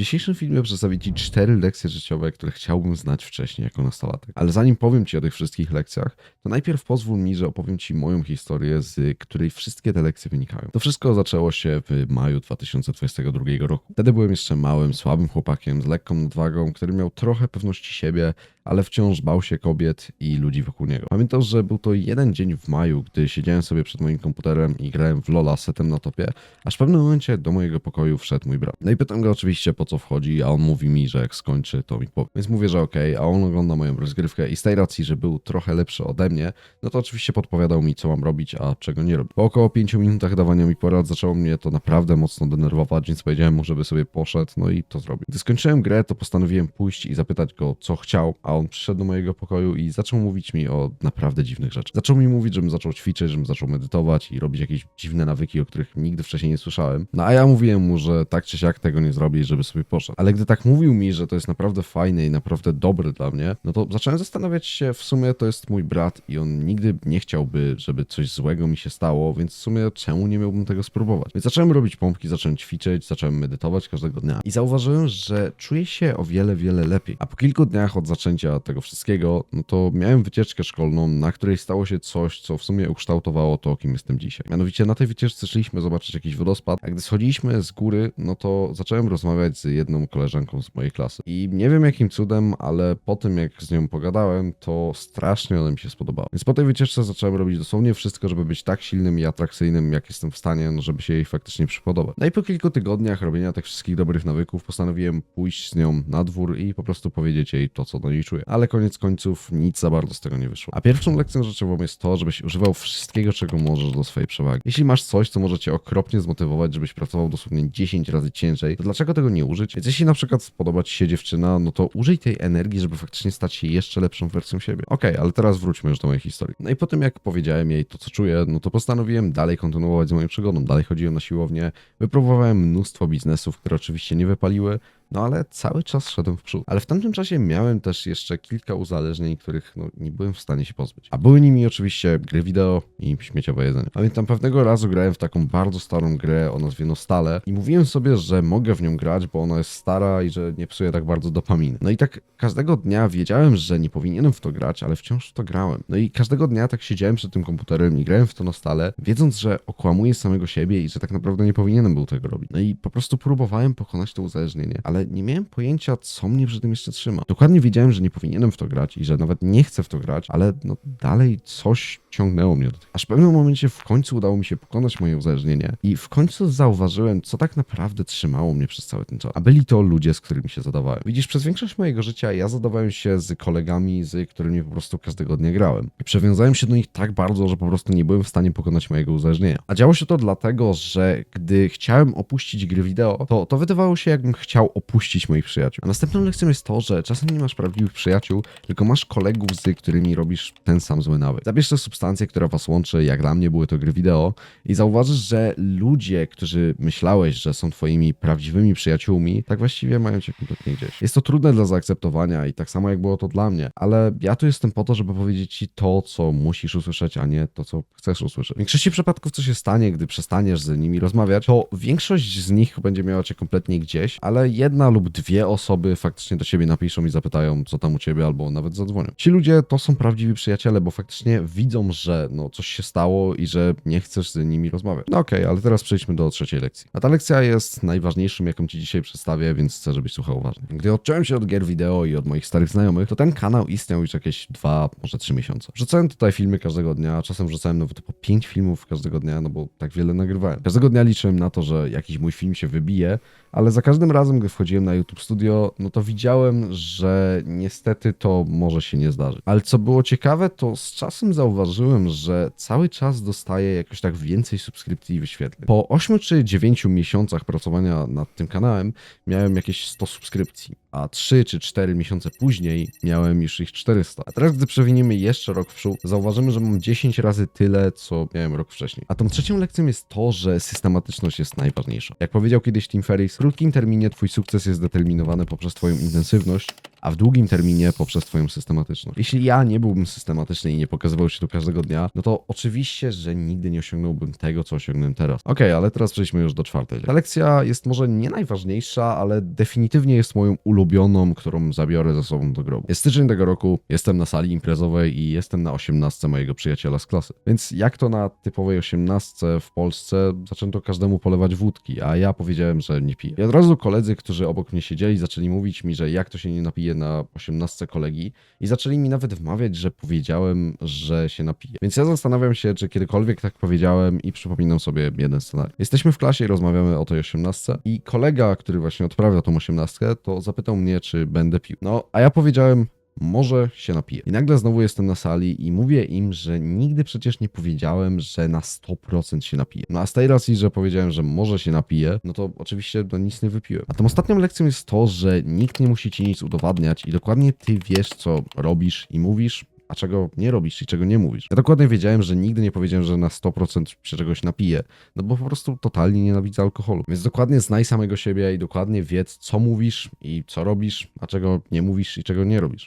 dzisiejszym filmie przedstawię Ci cztery lekcje życiowe, które chciałbym znać wcześniej jako nastolatek. Ale zanim powiem Ci o tych wszystkich lekcjach, to najpierw pozwól mi, że opowiem Ci moją historię, z której wszystkie te lekcje wynikają. To wszystko zaczęło się w maju 2022 roku. Wtedy byłem jeszcze małym, słabym chłopakiem z lekką nadwagą, który miał trochę pewności siebie, ale wciąż bał się kobiet i ludzi wokół niego. Pamiętam, że był to jeden dzień w maju, gdy siedziałem sobie przed moim komputerem i grałem w Lola setem na topie, aż w pewnym momencie do mojego pokoju wszedł mój brat. No i pytam go oczywiście po co wchodzi, a on mówi mi, że jak skończy, to mi powie. Więc mówię, że okej, a on ogląda moją rozgrywkę i z tej racji, że był trochę lepszy ode mnie, no to oczywiście podpowiadał mi, co mam robić, a czego nie robić. Po około 5 minutach dawania mi porad zaczęło mnie to naprawdę mocno denerwować, więc powiedziałem mu, żeby sobie poszedł, no i to zrobił. Gdy skończyłem grę, to postanowiłem pójść i zapytać go, co chciał, a on przyszedł do mojego pokoju i zaczął mówić mi o naprawdę dziwnych rzeczach. Zaczął mi mówić, żebym zaczął ćwiczyć, żebym zaczął medytować i robić jakieś dziwne nawyki, o których nigdy wcześniej nie słyszałem. No a ja mówiłem mu, że tak czy siak tego nie zrobię i żeby sobie poszedł. Ale gdy tak mówił mi, że to jest naprawdę fajne i naprawdę dobre dla mnie, no to zacząłem zastanawiać się, w sumie to jest mój brat i on nigdy nie chciałby, żeby coś złego mi się stało, więc w sumie czemu nie miałbym tego spróbować? Więc zacząłem robić pompki, zacząłem ćwiczyć, zacząłem medytować każdego dnia i zauważyłem, że czuję się o wiele, wiele lepiej. A po kilku dniach od zaczęcia tego wszystkiego, no to miałem wycieczkę szkolną, na której stało się coś, co w sumie ukształtowało to, kim jestem dzisiaj. Mianowicie na tej wycieczce szliśmy zobaczyć jakiś wodospad, a gdy schodziliśmy z góry, no to zacząłem rozmawiać z jedną koleżanką z mojej klasy. I nie wiem jakim cudem, ale po tym jak z nią pogadałem, to strasznie ona mi się spodobała. Więc po tej wycieczce zacząłem robić dosłownie wszystko, żeby być tak silnym i atrakcyjnym, jak jestem w stanie, no żeby się jej faktycznie przypodobać. No i po kilku tygodniach robienia tych wszystkich dobrych nawyków postanowiłem pójść z nią na dwór i po prostu powiedzieć jej to, co do niej czuję. Ale koniec końców nic za bardzo z tego nie wyszło. A pierwszą lekcją rzeczową jest to, żebyś używał wszystkiego, czego możesz do swojej przewagi. Jeśli masz coś, co może cię okropnie zmotywować, żebyś pracował dosłownie 10 razy ciężej, to dlaczego tego nie użyć? Więc jeśli na przykład spodoba ci się dziewczyna, no to użyj tej energii, żeby faktycznie stać się jeszcze lepszą wersją siebie. Okej, ale teraz wróćmy już do mojej historii. No i po tym, jak powiedziałem jej to, co czuję, no to postanowiłem dalej kontynuować z moją przygodą. Dalej chodziłem na siłownię, wypróbowałem mnóstwo biznesów, które oczywiście nie wypaliły, no ale cały czas szedłem w przód. Ale w tamtym czasie miałem też jeszcze kilka uzależnień, których no, nie byłem w stanie się pozbyć. A były nimi oczywiście gry wideo i śmieciowe jedzenie. Pamiętam pewnego razu grałem w taką bardzo starą grę o nazwie Nostale i mówiłem sobie, że mogę w nią grać, bo ona jest stara i że nie psuje tak bardzo dopaminy. No i tak każdego dnia wiedziałem, że nie powinienem w to grać, ale wciąż w to grałem. No i każdego dnia tak siedziałem przed tym komputerem i grałem w to Nostale, wiedząc, że okłamuję samego siebie i że tak naprawdę nie powinienem był tego robić. No i po prostu próbowałem pokonać to uzależnienie, ale nie miałem pojęcia, co mnie przy tym jeszcze trzyma. Dokładnie wiedziałem, że nie powinienem w to grać i że nawet nie chcę w to grać, ale no dalej coś ciągnęło mnie. Aż w pewnym momencie w końcu udało mi się pokonać moje uzależnienie i w końcu zauważyłem, co tak naprawdę trzymało mnie przez cały ten czas. A byli to ludzie, z którymi się zadawałem. Widzisz, przez większość mojego życia ja zadawałem się z kolegami, z którymi po prostu każdego dnia grałem. I przewiązałem się do nich tak bardzo, że po prostu nie byłem w stanie pokonać mojego uzależnienia. A działo się to dlatego, że gdy chciałem opuścić gry wideo, to, to wydawało się, jakbym chciał opuścić moich przyjaciół. A następną lekcją jest to, że czasem nie masz prawdziwych przyjaciół, tylko masz kolegów, z którymi robisz ten sam zły nawyk. Zabierz te substancje, które was łączy, jak dla mnie były to gry wideo, i zauważysz, że ludzie, którzy myślałeś, że są twoimi prawdziwymi przyjaciółmi, tak właściwie mają cię kompletnie gdzieś. Jest to trudne do zaakceptowania i tak samo jak było to dla mnie, ale ja tu jestem po to, żeby powiedzieć ci to, co musisz usłyszeć, a nie to, co chcesz usłyszeć. W większości przypadków, co się stanie, gdy przestaniesz z nimi rozmawiać, to większość z nich będzie miała cię kompletnie gdzieś, ale jedna lub dwie osoby faktycznie do ciebie napiszą i zapytają, co tam u ciebie, albo nawet zadzwonią. Ci ludzie to są prawdziwi przyjaciele, bo faktycznie widzą, że no, coś się stało i że nie chcesz z nimi rozmawiać. No okej, ale teraz przejdźmy do trzeciej lekcji. A ta lekcja jest najważniejszym, jaką ci dzisiaj przedstawię, więc chcę, żebyś słuchał uważnie. Gdy odciąłem się od gier wideo i od moich starych znajomych, to ten kanał istniał już jakieś dwa, może trzy miesiące. Wrzucałem tutaj filmy każdego dnia, czasem wrzucałem nawet po pięć filmów każdego dnia, no bo tak wiele nagrywałem. Każdego dnia liczyłem na to, że jakiś mój film się wybije, ale za każdym razem, gdy wchodziłem na YouTube Studio, no to widziałem, że niestety to może się nie zdarzyć. Ale co było ciekawe, to z czasem zauważyłem, że cały czas dostaję jakoś tak więcej subskrypcji i wyświetleń. Po 8 czy 9 miesiącach pracowania nad tym kanałem miałem jakieś 100 subskrypcji. a 3 czy 4 miesiące później miałem już ich 400. A teraz, gdy przewiniemy jeszcze rok w przód, zauważymy, że mam 10 razy tyle, co miałem rok wcześniej. A tą trzecią lekcją jest to, że systematyczność jest najważniejsza. Jak powiedział kiedyś Tim Ferriss, w krótkim terminie twój sukces jest determinowany poprzez twoją intensywność, a w długim terminie poprzez twoją systematyczność. Jeśli ja nie byłbym systematyczny i nie pokazywał się tu każdego dnia, no to oczywiście, że nigdy nie osiągnąłbym tego, co osiągnąłem teraz. Okej, ale teraz przejdźmy już do czwartej. Ta lekcja jest może nie najważniejsza, ale definitywnie jest moją ulubioną, którą zabiorę ze sobą do grobu. Jest styczeń tego roku, jestem na sali imprezowej i jestem na osiemnastce mojego przyjaciela z klasy. Więc jak to na typowej osiemnastce w Polsce, zaczęto każdemu polewać wódki, a ja powiedziałem, że nie piję. I od razu koledzy, którzy obok mnie siedzieli, zaczęli mówić mi, że jak to się nie napije na osiemnastce kolegi i zaczęli mi nawet wmawiać, że powiedziałem, że się napiję. Więc ja zastanawiam się, czy kiedykolwiek tak powiedziałem i przypominam sobie jeden scenariusz. Jesteśmy w klasie i rozmawiamy o tej osiemnastce i kolega, który właśnie odprawia tą osiemnastkę, to zapytał mnie, czy będę pił. No, a ja powiedziałem, może się napiję. I nagle znowu jestem na sali i mówię im, że nigdy przecież nie powiedziałem, że na 100% się napiję. No a z tej racji, że powiedziałem, że może się napiję, no to oczywiście no, nic nie wypiłem. A tą ostatnią lekcją jest to, że nikt nie musi ci nic udowadniać i dokładnie ty wiesz, co robisz i mówisz, a czego nie robisz i czego nie mówisz. Ja dokładnie wiedziałem, że nigdy nie powiedziałem, że na 100% się czegoś napiję, no bo po prostu totalnie nienawidzę alkoholu. Więc dokładnie znaj samego siebie i dokładnie wiedz, co mówisz i co robisz, a czego nie mówisz i czego nie robisz.